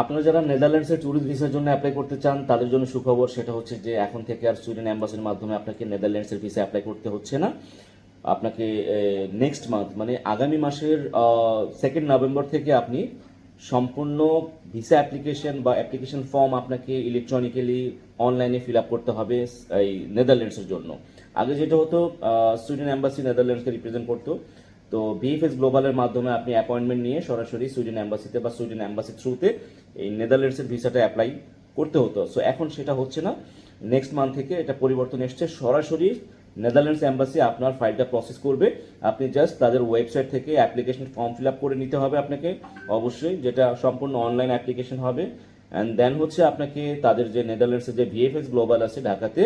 আপনারা যারা নেদারল্যান্ডসের ট্যুরিস্ট ভিসার জন্য অ্যাপ্লাই করতে চান, তাদের জন্য সুখবর সেটা হচ্ছে যে এখন থেকে আর সুইডেন অ্যাম্বাসির মাধ্যমে আপনাকে নেদারল্যান্ডসের ভিসা অ্যাপ্লাই করতে হচ্ছে না। আপনাকে নেক্সট মান্থ মানে আগামী মাসের সেকেন্ড নভেম্বর থেকে আপনি সম্পূর্ণ ভিসা অ্যাপ্লিকেশন বা অ্যাপ্লিকেশন ফর্ম আপনাকে ইলেকট্রনিক্যালি অনলাইনে ফিল আপ করতে হবে, এই নেদারল্যান্ডসের জন্য। আগে যেটা হতো সুইডেন অ্যাম্বাসি নেদারল্যান্ডসকে রিপ্রেজেন্ট করতো। তো ভিএফএস গ্লোবালের মাধ্যমে আপনি অ্যাপয়েন্টমেন্ট নিয়ে সরাসরি সুইডেন অ্যাম্বাসিতে বা সুইডেন অ্যাম্বাসি থ্রুতে এই নেদারল্যান্ডসের ভিসাটা অ্যাপ্লাই করতে হতো। সো এখন সেটা হচ্ছে না। নেক্সট মান্থ থেকে এটা পরিবর্তন এসছে। সরাসরি নেদারল্যান্ডস অ্যাম্বাসি আপনার ফাইলটা প্রসেস করবে। আপনি জাস্ট তাদের ওয়েবসাইট থেকে অ্যাপ্লিকেশন ফর্ম ফিল আপ করে নিতে হবে আপনাকে। অবশ্যই যেটা সম্পূর্ণ অনলাইন অ্যাপ্লিকেশন হবে। অ্যান্ড দেন হচ্ছে আপনাকে তাদের যে নেদারল্যান্ডসের যে ভিএফএস গ্লোবাল আছে, ঢাকাতে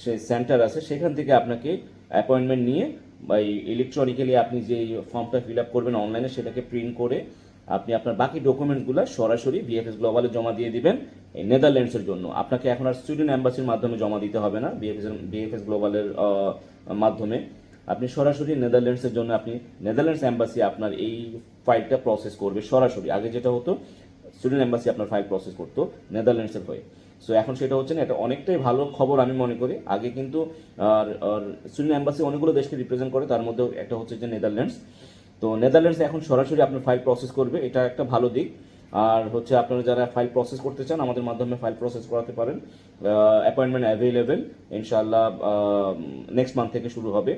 সে সেন্টার আছে, সেখান থেকে আপনাকে অ্যাপয়েন্টমেন্ট নিয়ে বা এই ইলেকট্রনিক্যালি আপনি যে ফর্মটা ফিল আপ করবেন অনলাইনে সেটাকে প্রিন্ট করে আপনি আপনার বাকি ডকুমেন্টসগুলো সরাসরি বিএফএস গ্লোবালে জমা দিয়ে দিবেন নেদারল্যান্ডসের জন্য। আপনাকে এখন আর সুইডেন অ্যাম্বাসির মাধ্যমে জমা দিতে হবে না বিএফএস বিএফএস গ্লোবালের মাধ্যমে। আপনি সরাসরি নেদারল্যান্ডসের জন্য আপনি নেদারল্যান্ডস অ্যাম্বাসি আপনার এই ফাইলটা প্রসেস করবে সরাসরি। আগে যেটা হতো সুইডেন অ্যাম্বাসি আপনার ফাইল প্রসেস করতো নেদারল্যান্ডসের হয়ে। সো এখন সেটা হচ্ছে না, এটা অনেকটাই ভালো খবর আমি মনে করি। আগে কিন্তু আর আর সুইডেন অ্যাম্বাসি অনেকগুলো দেশকে রিপ্রেজেন্ট করে, তার মধ্যে একটা হচ্ছে যে নেদারল্যান্ডস তো নেদারল্যান্ডস এখন সরাসরি আপনার ফাইল প্রসেস করবে, এটা একটা ভালো দিক। আর হচ্ছে আপনারা যারা ফাইল প্রসেস করতে চান, আমাদের মাধ্যমে ফাইল প্রসেস করাতে পারেন। অ্যাপয়েন্টমেন্ট অ্যাভেলেবেল ইনশাআল্লাহ নেক্সট মান্থ থেকে শুরু হবে।